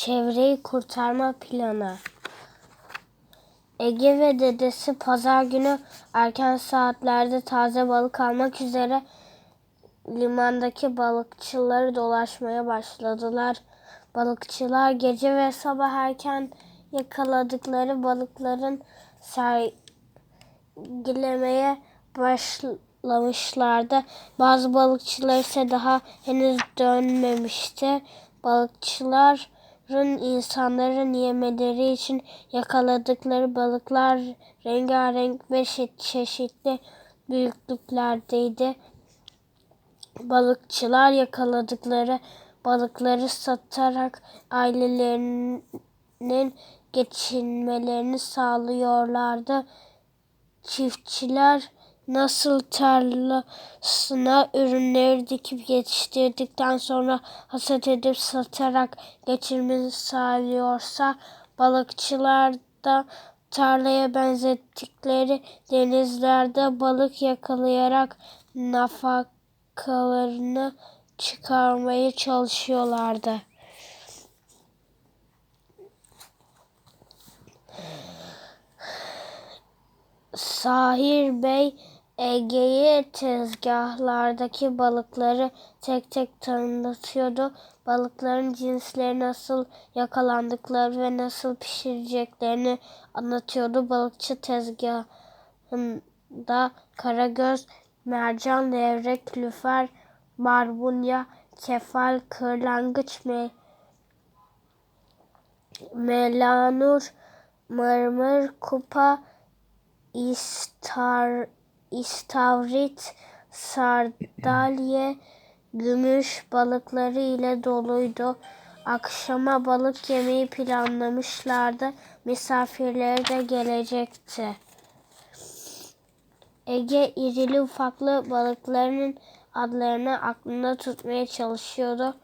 çevreyi kurtarma planı. Ege ve dedesi pazar günü erken saatlerde taze balık almak üzere limandaki balıkçıları dolaşmaya başladılar. Balıkçılar gece ve sabah erken yakaladıkları balıkların sergilemeye başlamışlardı. Bazı balıkçılar ise daha henüz dönmemişti. Balıkçıların insanların yemeleri için yakaladıkları balıklar rengarenk ve çeşitli büyüklüklerdeydi. Balıkçılar yakaladıkları balıkları satarak ailelerinin geçinmelerini sağlıyorlardı. Çiftçiler nasıl tarlasına ürünleri dikip yetiştirdikten sonra hasat edip satarak geçimini sağlıyorsa balıkçılar da tarlaya benzettikleri denizlerde balık yakalayarak nafakalarını çıkarmaya çalışıyorlardı. Sahir Bey Ege'ye tezgahlardaki balıkları tek tek tanıtıyordu. Balıkların cinsleri nasıl yakalandıkları ve nasıl pişireceklerini anlatıyordu. Balıkçı tezgahında karagöz, mercan, levrek, lüfer, barbunya, kefal, kırlangıç, me melanur, mırmır, kupa, istar, istavrit, sardalye, gümüş balıkları ile doluydu. Akşama balık yemeyi planlamışlardı. Misafirleri de gelecekti. Ege irili ufaklı balıklarının adlarını aklında tutmaya çalışıyordu.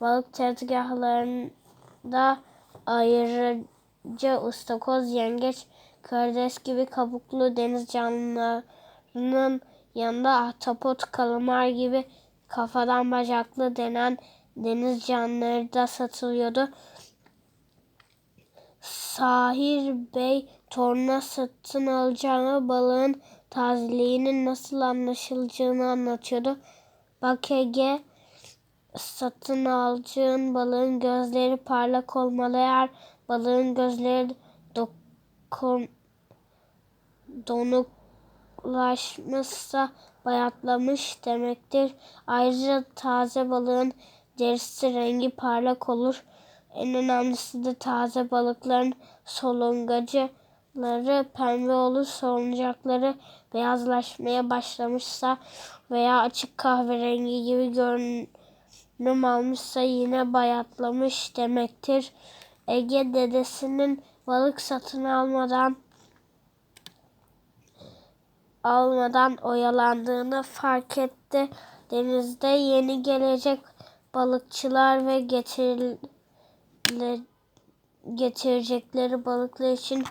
Balık tezgahlarında ayrıca ıstakoz, yengeç, karides gibi kabuklu deniz canlılarının yanında ahtapot, kalamar gibi kafadan bacaklı denen deniz canlıları da satılıyordu. Sahir Bey toruna satın alacağını balığın tazeliğinin nasıl anlaşılacağını anlatıyordu. Bak Ege satın alacağın balığın gözleri parlak olmalı eğer balığın gözleri dokun, donuklaşmışsa bayatlamış demektir. Ayrıca taze balığın derisi rengi parlak olur. En önemlisi de taze balıkların solungacıları pembe olur. Soluncakları beyazlaşmaya başlamışsa veya açık kahverengi gibi görünüm almışsa yine bayatlamış demektir. Ege dedesinin balık satın almadan almadan oyalandığını fark etti. Denizde yeni gelecek balıkçılar ve getirecekleri balıklar için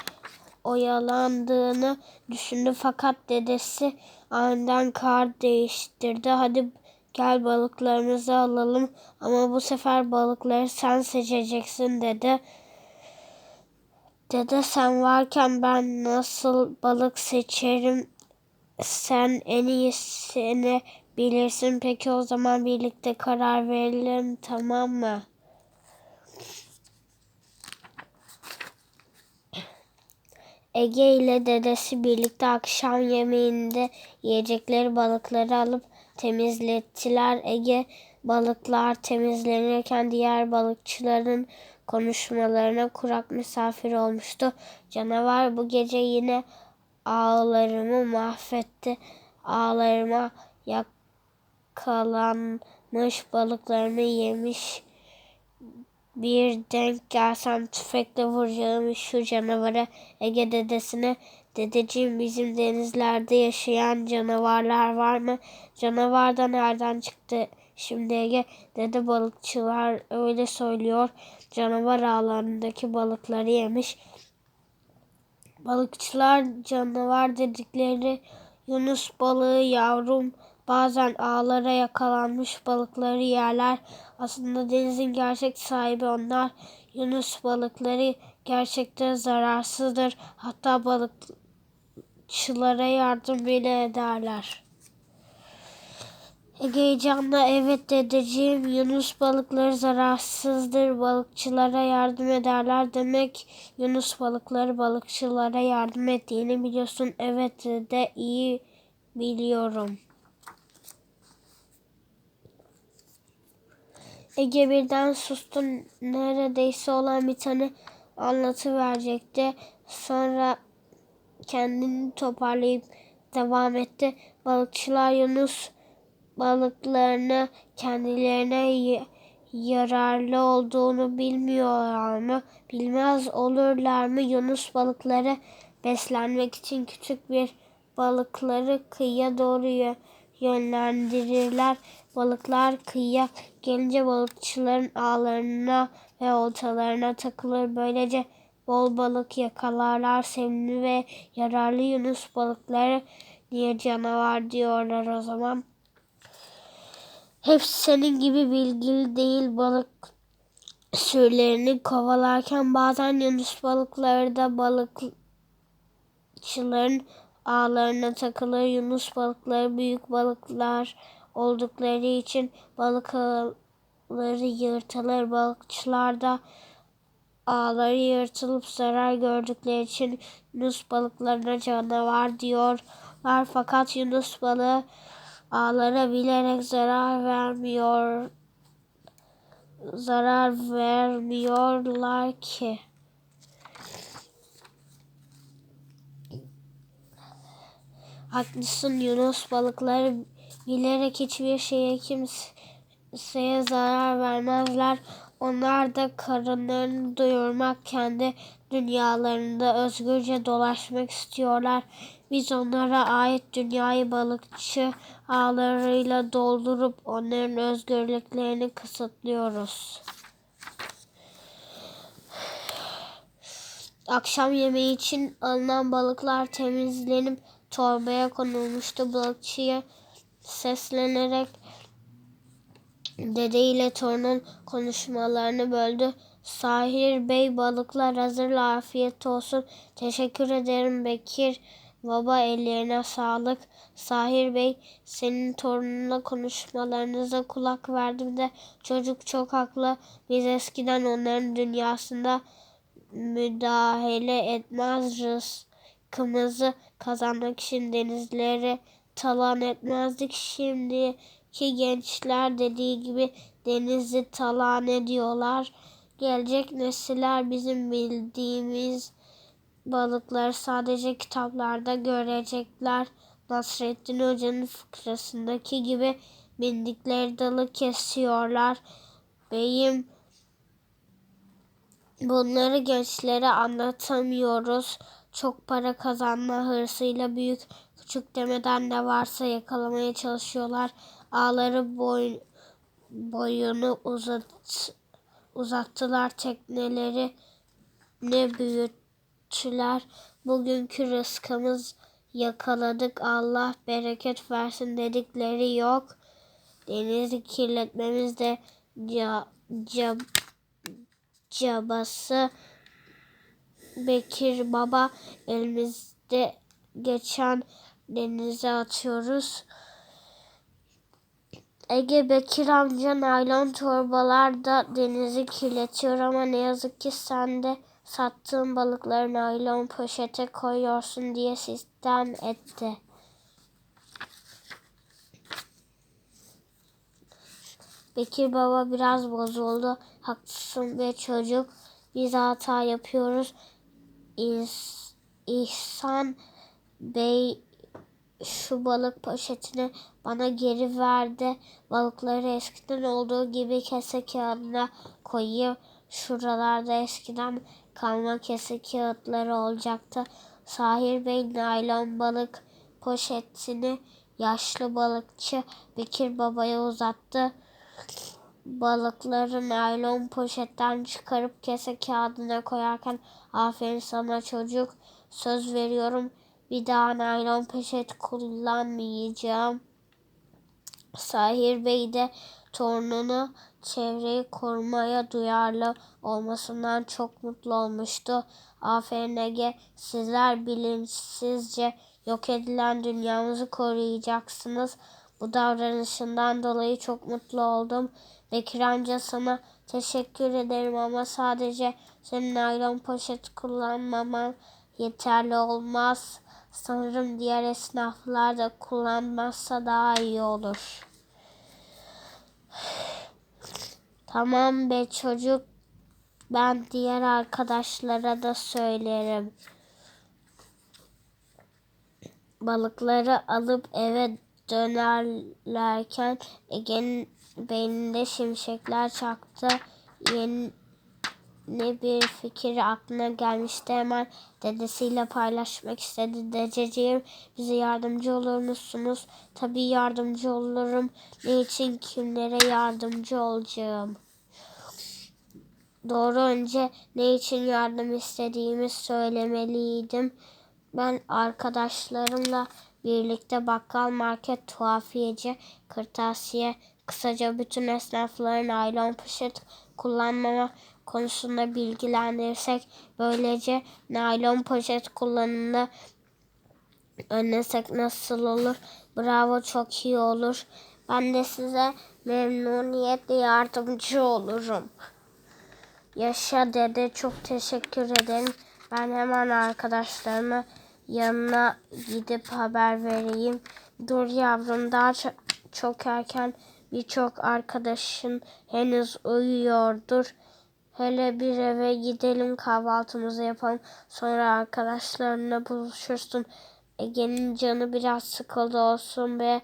oyalandığını düşündü fakat dedesi aniden kar değiştirdi. Hadi gel balıklarımızı alalım ama bu sefer balıkları sen seçeceksin dedi. Dede sen varken ben nasıl balık seçerim? Sen en iyisini bilirsin. Peki o zaman birlikte karar verelim tamam mı? Ege ile dedesi birlikte akşam yemeğinde yiyecekleri balıkları alıp temizlettiler. Ege balıklar temizlenirken diğer balıkçıların konuşmalarına kurak misafir olmuştu. Canavar bu gece yine ağlarımı mahvetti. Ağlarıma yakalanmış balıklarımı yemiş bir denk gelsem tüfekle vuracağım şu canavarı Ege dedesine. Dedeciğim bizim denizlerde yaşayan canavarlar var mı? Canavar da nereden çıktı? Şimdi Ege dede balıkçılar öyle söylüyor. Canavar ağlarındaki balıkları yemiş. Balıkçılar canavar dedikleri Yunus balığı yavrum bazen ağlara yakalanmış balıkları yerler. Aslında denizin gerçek sahibi onlar. Yunus balıkları gerçekten zararsızdır. Hatta balıkçılara yardım bile ederler. Heyecanla evet dedeciğim Yunus balıkları zararsızdır. Balıkçılara yardım ederler. Demek Yunus balıkları balıkçılara yardım ettiğini biliyorsun. Evet de iyi biliyorum. Ege birden sustu. Neredeyse olan bir tane anlatıverecekti. Sonra kendini toparlayıp devam etti. Balıkçılar Yunus balıklarını kendilerine yararlı olduğunu bilmiyorlar mı? Bilmez olurlar mı? Yunus balıkları beslenmek için küçük bir balıkları kıyıya doğru yönlendirirler. Balıklar kıyıya gelince balıkçıların ağlarına ve oltalarına takılır. Böylece bol balık yakalarlar. Sevimli ve yararlı Yunus balıkları niye canavar diyorlar o zaman. Hepsi senin gibi bilgili değil balık sürülerini kovalarken bazen Yunus balıkları da balıkçıların ağlarına takılır. Yunus balıkları büyük balıklar oldukları için balık ağları yırtılır. Balıkçılar da ağları yırtılıp zarar gördükleri için Yunus balıklarına canavar diyorlar. Fakat Yunus balığı ağlara bilerek zarar vermiyor zarar vermiyorlar ki. Haklısın Yunus balıkları bilerek hiçbir şeye kimseye zarar vermezler. Onlar da karınlarını doyurmak, kendi dünyalarında özgürce dolaşmak istiyorlar. Biz onlara ait dünyayı balıkçı ağlarıyla doldurup onların özgürlüklerini kısıtlıyoruz. Akşam yemeği için alınan balıklar temizlenip torbaya konulmuştu. Balıkçıya seslenerek dede ile torunun konuşmalarını böldü. Sahir Bey balıklar hazırla afiyet olsun. Teşekkür ederim Bekir. Baba ellerine sağlık. Sahir Bey senin torununla konuşmalarınıza kulak verdim de çocuk çok haklı. Biz eskiden onların dünyasında müdahale etmez rızkımızı kazanmak için denizleri talan etmezdik. Şimdiki gençler dediği gibi denizi talan ediyorlar. Gelecek nesiller bizim bildiğimiz balıkları sadece kitaplarda görecekler. Nasrettin Hoca'nın fıkrasındaki gibi bindikleri dalı kesiyorlar. Beyim bunları gençlere anlatamıyoruz. Çok para kazanma hırsıyla büyük küçük demeden ne varsa yakalamaya çalışıyorlar. Ağları boy, boyunu uzat, uzattılar tekneleri ne büyüttüler. Bugünkü rızkımız yakaladık Allah bereket versin dedikleri yok. Denizi kirletmemiz de ca, ca, cabası. Bekir Baba elimizde geçen denize atıyoruz. Ege Bekir amca naylon torbalarda denizi kirletiyor ama ne yazık ki sen de sattığın balıkları naylon poşete koyuyorsun diye sistem etti. Bekir baba biraz bozuldu. Haklısın ve çocuk. Biz hata yapıyoruz. İhs İhsan Bey şu balık poşetini bana geri verdi. Balıkları eskiden olduğu gibi kese kağıdına koyayım. Şuralarda eskiden kalma kese kağıtları olacaktı. Sahir Bey naylon balık poşetini yaşlı balıkçı Bekir Baba'ya uzattı. Balıkları naylon poşetten çıkarıp kese kağıdına koyarken aferin sana çocuk söz veriyorum bir daha naylon poşet kullanmayacağım. Sahir Bey de torununu çevreyi korumaya duyarlı olmasından çok mutlu olmuştu. Aferin Ege, sizler bilinçsizce yok edilen dünyamızı koruyacaksınız. Bu davranışından dolayı çok mutlu oldum. Bekir amca sana teşekkür ederim ama sadece senin naylon poşet kullanmaman yeterli olmaz. Sanırım diğer esnaflar da kullanmazsa daha iyi olur. Tamam be çocuk. Ben diğer arkadaşlara da söylerim. Balıkları alıp eve dönerlerken Ege'nin beyninde şimşekler çaktı. Yeni bir fikir aklına gelmişti. Hemen dedesiyle paylaşmak istedi. Dedeciğim bize yardımcı olur musunuz? Tabii yardımcı olurum. Ne için kimlere yardımcı olacağım? Doğru önce ne için yardım istediğimi söylemeliydim. Ben arkadaşlarımla birlikte bakkal, market, tuhafiyeci, kırtasiye, kısaca bütün esnafların naylon poşet kullanmama konusunda bilgilendirirsek böylece naylon poşet kullanımını önlesek nasıl olur? Bravo çok iyi olur. Ben de size memnuniyetle yardımcı olurum. Yaşa dede çok teşekkür ederim. Ben hemen arkadaşlarıma yanına gidip haber vereyim. Dur yavrum daha çok erken birçok arkadaşın henüz uyuyordur. Hele bir eve gidelim kahvaltımızı yapalım. Sonra arkadaşlarına buluşursun. Ege'nin canı biraz sıkıldı olsun ve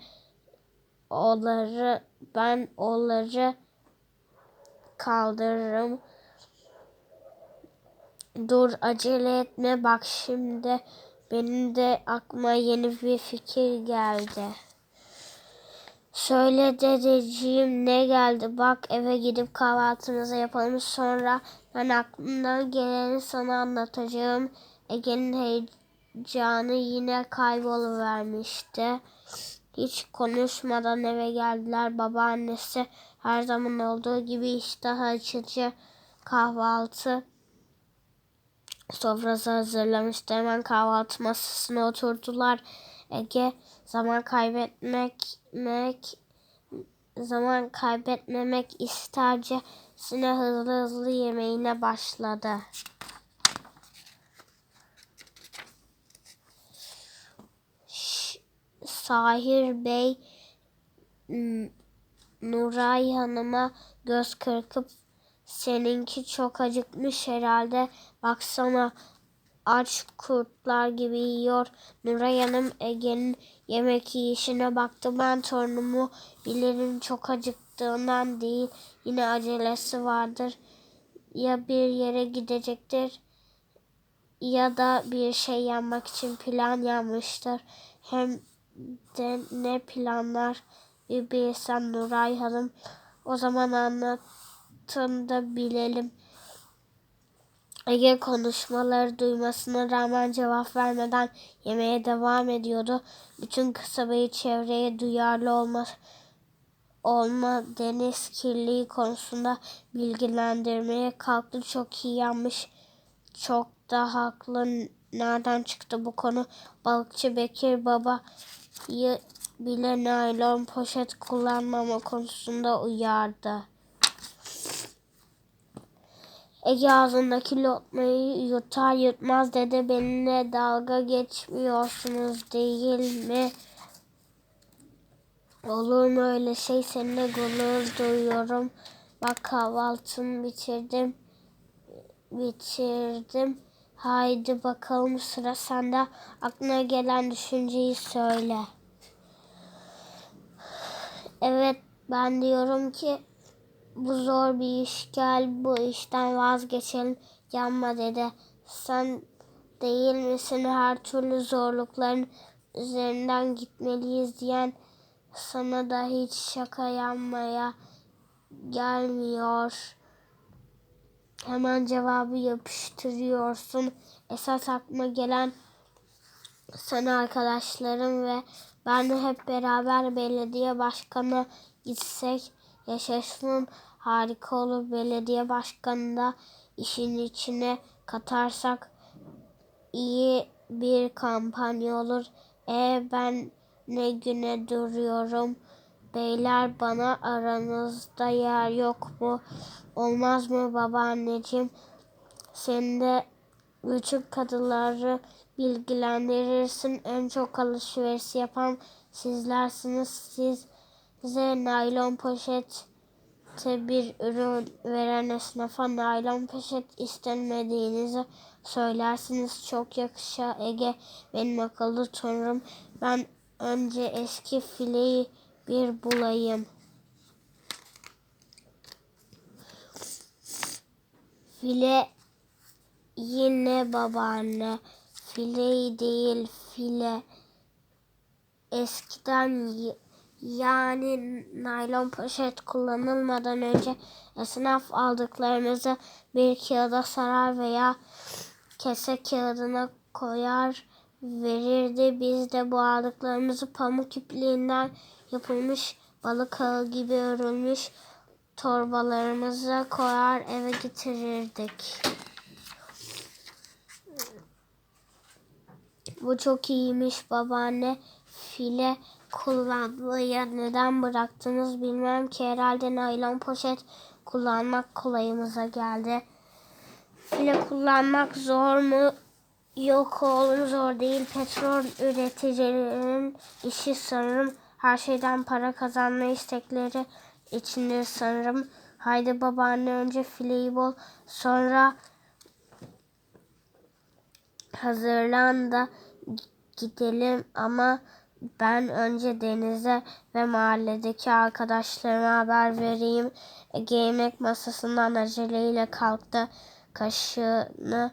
onları ben onları kaldırırım. Dur acele etme bak şimdi benim de aklıma yeni bir fikir geldi. Söyle dedeciğim ne geldi bak eve gidip kahvaltımızı yapalım sonra ben aklımdan geleni sana anlatacağım. Ege'nin heyecanı yine kayboluvermişti. Hiç konuşmadan eve geldiler. Babaannesi her zaman olduğu gibi iştah açıcı kahvaltı sofrası hazırlamıştı. Hemen kahvaltı masasına oturdular. Ege zaman kaybetmek zaman kaybetmemek istercesine hızlı hızlı yemeğine başladı. Sahir Bey Nuray Hanım'a göz kırpıp seninki çok acıkmış herhalde. Baksana aç kurtlar gibi yiyor. Nuray Hanım Ege'nin yemek yiyişine baktı. Ben torunumu bilirim çok acıktığından değil. Yine acelesi vardır. Ya bir yere gidecektir ya da bir şey yapmak için plan yapmıştır. Hem de ne planlar bir bilsem Nuray Hanım. O zaman anlatın da bilelim. Ege konuşmaları duymasına rağmen cevap vermeden yemeğe devam ediyordu. Bütün kasabayı çevreye duyarlı olma, olma deniz kirliliği konusunda bilgilendirmeye kalktı. Çok iyi yanmış. Çok da haklı. Nereden çıktı bu konu? Balıkçı Bekir babayı bile naylon poşet kullanmama konusunda uyardı. Ege ağzındaki lokmayı yutar yutmaz dedi. Benimle dalga geçmiyorsunuz değil mi? Olur mu öyle şey? Seninle gurur duyuyorum. Bak kahvaltımı bitirdim. Bitirdim. Haydi bakalım sıra sende. Aklına gelen düşünceyi söyle. Evet ben diyorum ki bu zor bir iş gel bu işten vazgeçelim yanma dedi. Sen değil misin her türlü zorlukların üzerinden gitmeliyiz diyen sana da hiç şaka yanmaya gelmiyor. Hemen cevabı yapıştırıyorsun. Esas aklıma gelen sen arkadaşlarım ve ben hep beraber belediye başkanı gitsek yaşasın harika olur. Belediye başkanı da işin içine katarsak iyi bir kampanya olur. E ben ne güne duruyorum. Beyler bana aranızda yer yok mu? Olmaz mı babaanneciğim? Sen de bütün kadınları bilgilendirirsin. En çok alışveriş yapan sizlersiniz. Siz size naylon poşette bir ürün veren esnafa naylon poşet istenmediğinizi söylersiniz. Çok yakışa Ege benim akıllı torunum. Ben önce eski fileyi bir bulayım. File yine babaanne. Fileyi değil file. Eskiden yani naylon poşet kullanılmadan önce esnaf aldıklarımızı bir kağıda sarar veya kese kağıdına koyar verirdi. Biz de bu aldıklarımızı pamuk ipliğinden yapılmış balık ağı gibi örülmüş torbalarımıza koyar eve getirirdik. Bu çok iyiymiş babaanne. File kullanmayı neden bıraktınız bilmem ki herhalde naylon poşet kullanmak kolayımıza geldi. File kullanmak zor mu? Yok oğlum zor değil. Petrol üreticilerinin işi sanırım. Her şeyden para kazanma istekleri içinde sanırım. Haydi babaanne önce fileyi bol sonra hazırlan da gidelim ama ben önce denize ve mahalledeki arkadaşlarıma haber vereyim. Ege yemek masasından aceleyle kalktı. Kaşığını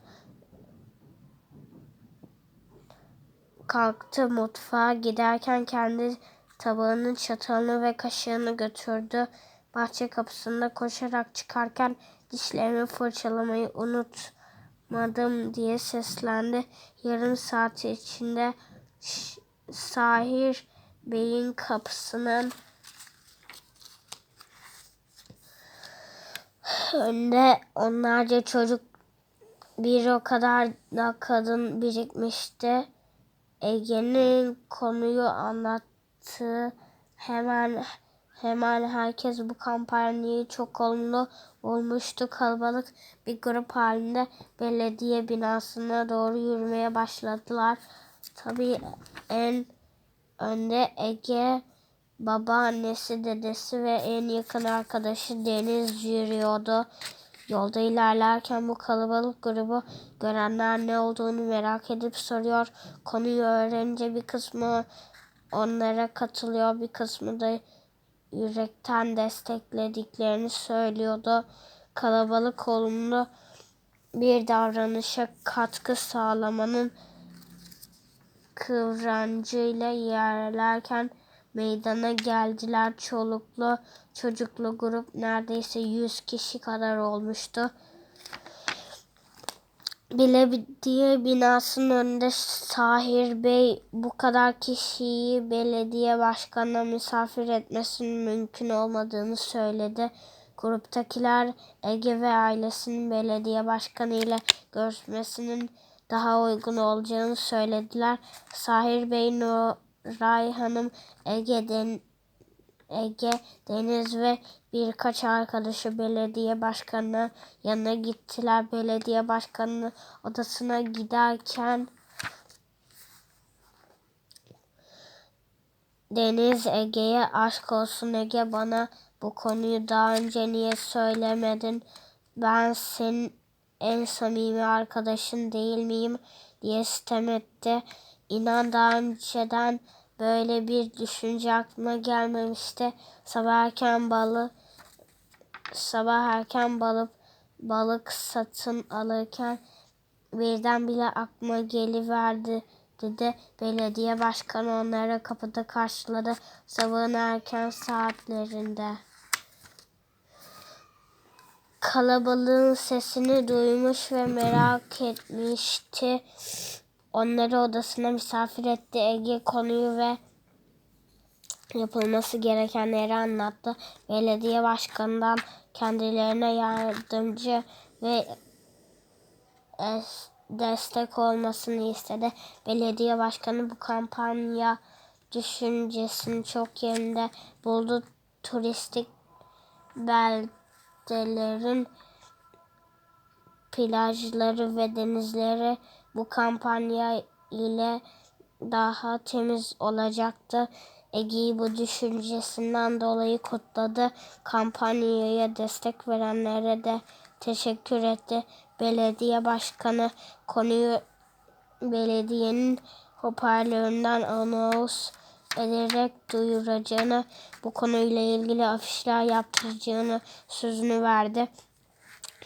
kalktı mutfağa giderken kendi tabağının çatalını ve kaşığını götürdü. Bahçe kapısında koşarak çıkarken dişlerimi fırçalamayı unutmadım diye seslendi. Yarım saat içinde Sahir Bey'in kapısının önünde onlarca çocuk bir o kadar da kadın birikmişti. Ege'nin konuyu anlattığı hemen hemen herkes bu kampanyayı çok olumlu bulmuştu. Kalabalık bir grup halinde belediye binasına doğru yürümeye başladılar. Tabii en önde Ege, babaannesi, dedesi ve en yakın arkadaşı Deniz yürüyordu. Yolda ilerlerken bu kalabalık grubu görenler ne olduğunu merak edip soruyor. Konuyu öğrenince bir kısmı onlara katılıyor, bir kısmı da yürekten desteklediklerini söylüyordu. Kalabalık olumlu bir davranışa katkı sağlamanın kıvrancıyla yerlerken meydana geldiler. Çoluklu çocuklu grup neredeyse 100 kişi kadar olmuştu. Belediye binasının önünde Sahir Bey bu kadar kişiyi belediye başkanına misafir etmesinin mümkün olmadığını söyledi. Gruptakiler Ege ve ailesinin belediye başkanı ile görüşmesinin daha uygun olacağını söylediler. Sahir Bey, Nuray Hanım, Ege'den Ege, Deniz ve birkaç arkadaşı belediye başkanına yanına gittiler. Belediye başkanının odasına giderken Deniz Ege'ye aşk olsun Ege bana bu konuyu daha önce niye söylemedin? Ben senin en samimi arkadaşın değil miyim diye sitem etti. İnan daha önceden böyle bir düşünce aklıma gelmemişti. Sabah erken balı sabah erken balık balık satın alırken birdenbire aklıma geliverdi dedi. Belediye başkanı onları kapıda karşıladı sabahın erken saatlerinde. Kalabalığın sesini duymuş ve merak etmişti. Onları odasına misafir etti. Ege konuyu ve yapılması gerekenleri anlattı. Belediye başkanından kendilerine yardımcı ve es- destek olmasını istedi. Belediye başkanı bu kampanya düşüncesini çok yerinde buldu. Turistik beldelerin plajları ve denizleri bu kampanya ile daha temiz olacaktı. Ege'yi bu düşüncesinden dolayı kutladı. Kampanyaya destek verenlere de teşekkür etti. Belediye başkanı konuyu belediyenin hoparlöründen anons ederek duyuracağını, bu konuyla ilgili afişler yaptıracağını sözünü verdi.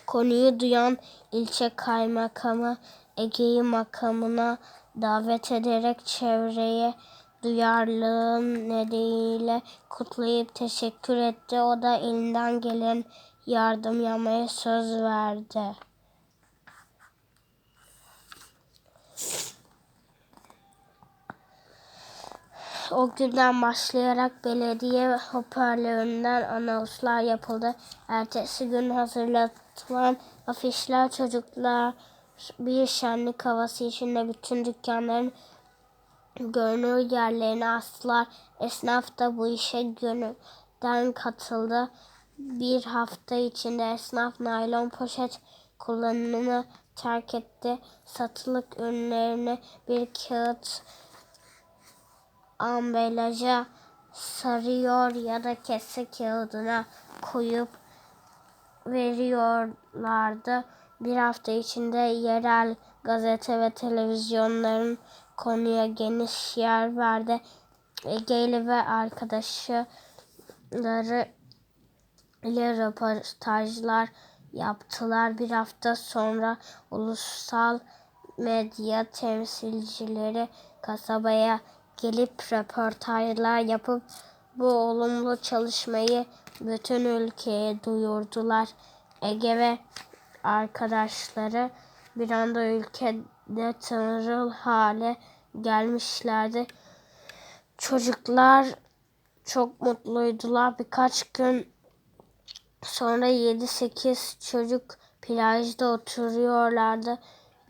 Konuyu duyan ilçe kaymakamı Ege'yi makamına davet ederek çevreye duyarlılığın nedeniyle kutlayıp teşekkür etti. O da elinden gelen yardım yapmaya söz verdi. O günden başlayarak belediye hoparlöründen anonslar yapıldı. Ertesi gün hazırlatılan afişler çocuklar bir şenlik havası içinde bütün dükkanların görünür yerlerine astılar. Esnaf da bu işe gönülden katıldı. Bir hafta içinde esnaf naylon poşet kullanımını terk etti. Satılık ürünlerini bir kağıt ambalaja sarıyor ya da kese kağıdına koyup veriyorlardı. Bir hafta içinde yerel gazete ve televizyonların konuya geniş yer verdi. Ege'li ve arkadaşları ile röportajlar yaptılar. Bir hafta sonra ulusal medya temsilcileri kasabaya gelip röportajlar yapıp bu olumlu çalışmayı bütün ülkeye duyurdular. Ege ve arkadaşları bir anda ülkede tanınır hale gelmişlerdi. Çocuklar çok mutluydular. Birkaç gün sonra 7-8 çocuk plajda oturuyorlardı.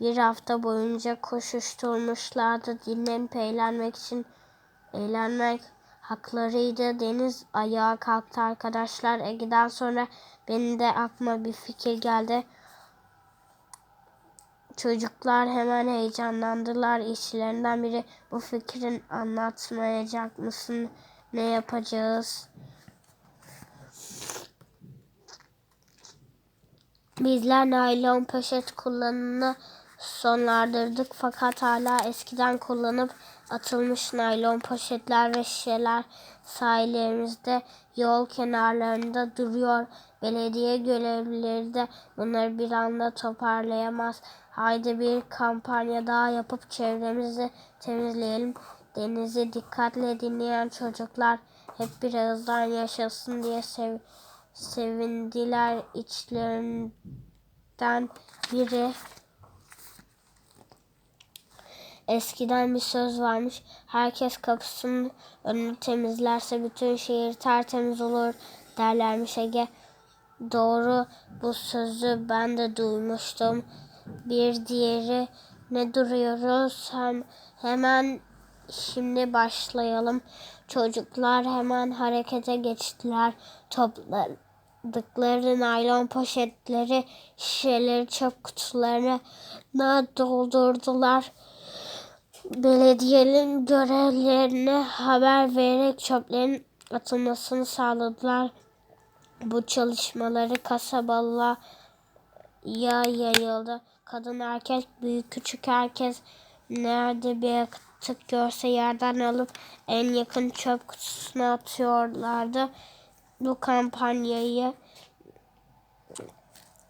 Bir hafta boyunca koşuşturmuşlardı. Dinlenip eğlenmek için eğlenmek haklarıydı. Deniz ayağa kalktı arkadaşlar. Ege'den sonra benim de aklıma bir fikir geldi. Çocuklar hemen heyecanlandılar. İşçilerinden biri bu fikrin anlatmayacak mısın? Ne yapacağız? Bizler naylon poşet kullanımını sonlandırdık fakat hala eskiden kullanıp atılmış naylon poşetler ve şişeler sahillerimizde yol kenarlarında duruyor. Belediye görevlileri de bunları bir anda toparlayamaz. Haydi bir kampanya daha yapıp çevremizi temizleyelim. Denizi dikkatle dinleyen çocuklar hep bir ağızdan yaşasın diye sev sevindiler içlerinden biri. Eskiden bir söz varmış. Herkes kapısının önünü temizlerse bütün şehir tertemiz olur derlermiş Ege. Doğru bu sözü ben de duymuştum. Bir diğeri ne duruyoruz hem hemen şimdi başlayalım. Çocuklar hemen harekete geçtiler. Topladıkları naylon poşetleri, şişeleri, çöp kutularına doldurdular. Belediyenin görevlerine haber vererek çöplerin atılmasını sağladılar. Bu çalışmaları kasabalığa yayıldı. Kadın erkek, büyük küçük herkes nerede bir atık görse yerden alıp en yakın çöp kutusuna atıyorlardı. Bu kampanyayı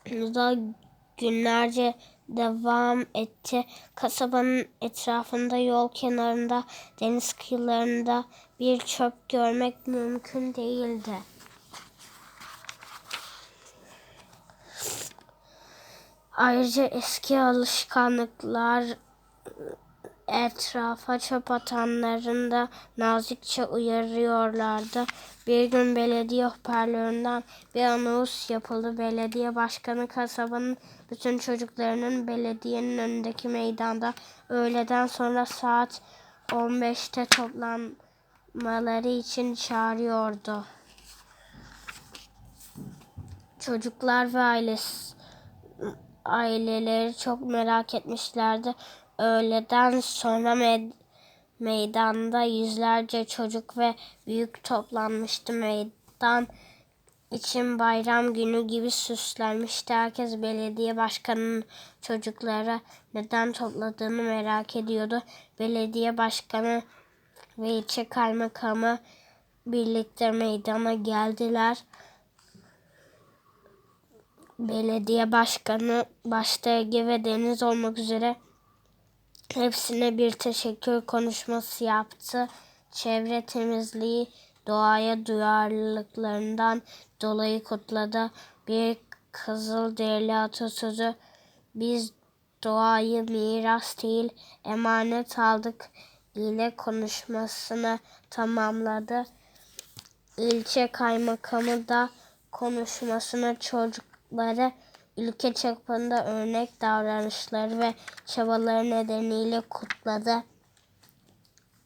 da günlerce devam etti. Kasabanın etrafında yol kenarında, deniz kıyılarında bir çöp görmek mümkün değildi. Ayrıca eski alışkanlıklar etrafa çöp atanların da nazikçe uyarıyorlardı. Bir gün belediye hoparlöründen bir anons yapıldı. Belediye başkanı kasabanın bütün çocuklarının belediyenin önündeki meydanda öğleden sonra saat 15'te toplanmaları için çağırıyordu. Çocuklar ve ailesi aileleri çok merak etmişlerdi. Öğleden sonra med- meydanda yüzlerce çocuk ve büyük toplanmıştı. Meydan için bayram günü gibi süslenmişti. Herkes belediye başkanının çocuklara neden topladığını merak ediyordu. Belediye başkanı ve ilçe kaymakamı birlikte meydana geldiler. Belediye başkanı başta Ege ve Deniz olmak üzere hepsine bir teşekkür konuşması yaptı. Çevre temizliği doğaya duyarlılıklarından dolayı kutladı. Bir kızıl değerli atasözü biz doğayı miras değil emanet aldık ile konuşmasını tamamladı. İlçe kaymakamı da konuşmasını çocukları ülke çapında örnek davranışları ve çabaları nedeniyle kutladı.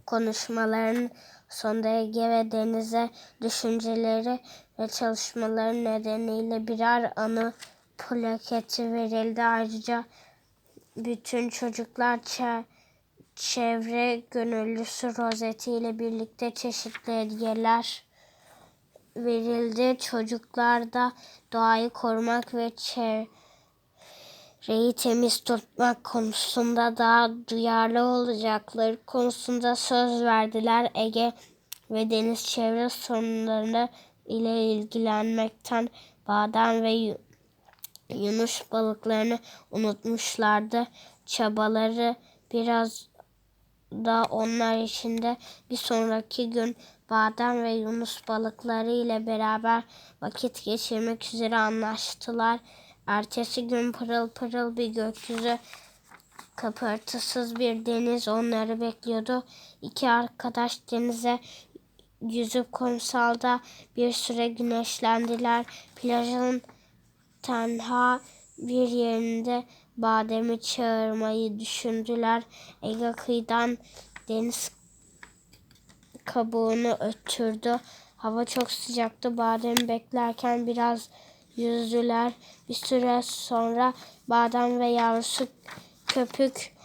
Konuşmaların sonunda Ege ve Deniz'e düşünceleri ve çalışmaları nedeniyle birer anı plaketi verildi. Ayrıca bütün çocuklar çe- çevre gönüllüsü rozeti ile birlikte çeşitli hediyeler verildi. Çocuklar da doğayı korumak ve çevreyi temiz tutmak konusunda daha duyarlı olacakları konusunda söz verdiler. Ege ve deniz çevre sorunları ile ilgilenmekten badem ve yu- yunus balıklarını unutmuşlardı. Çabaları biraz da onlar için de bir sonraki gün badem ve yunus balıkları ile beraber vakit geçirmek üzere anlaştılar. Ertesi gün pırıl pırıl bir gökyüzü, kıpırtısız bir deniz onları bekliyordu. İki arkadaş denize yüzüp kumsalda bir süre güneşlendiler. Plajın tenha bir yerinde bademi çağırmayı düşündüler. Ege kıyıdan deniz kabuğunu öttürdü. Hava çok sıcaktı. Badem beklerken biraz yüzdüler. Bir süre sonra badem ve yavrusu köpük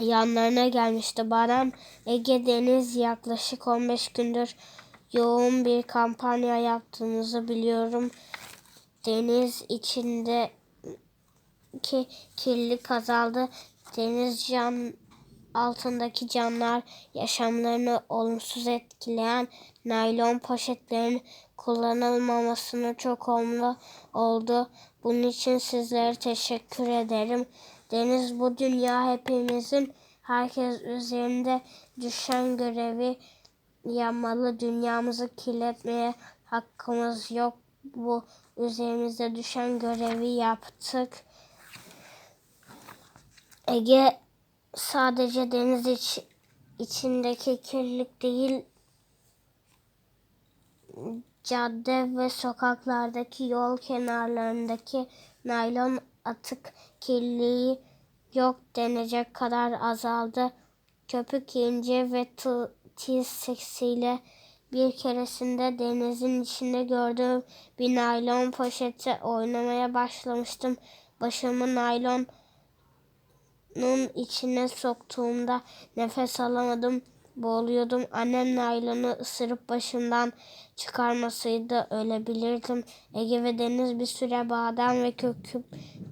yanlarına gelmişti. Badem Ege Deniz yaklaşık 15 gündür yoğun bir kampanya yaptığınızı biliyorum. Deniz içindeki kirlilik azaldı. Deniz can altındaki canlılar yaşamlarını olumsuz etkileyen naylon poşetlerin kullanılmamasını çok olumlu oldu. Bunun için sizlere teşekkür ederim. Deniz bu dünya hepimizin herkes üzerinde düşen görevi yapmalı. Dünyamızı kirletmeye hakkımız yok. Bu üzerimize düşen görevi yaptık. Ege sadece deniz iç, içindeki kirlilik değil, cadde ve sokaklardaki yol kenarlarındaki naylon atık kirliliği yok denecek kadar azaldı. Köpük ince ve tiz sesiyle bir keresinde denizin içinde gördüğüm bir naylon poşete oynamaya başlamıştım. Başımı naylon Nun içine soktuğumda nefes alamadım, boğuluyordum. Annem naylonu ısırıp başımdan çıkarmasaydı ölebilirdim. Ege ve Deniz bir süre badem ve köküp,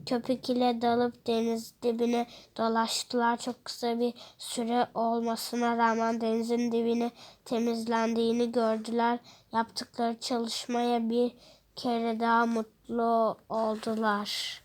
köpük ile dalıp deniz dibine dolaştılar. Çok kısa bir süre olmasına rağmen denizin dibini temizlendiğini gördüler. Yaptıkları çalışmaya bir kere daha mutlu oldular.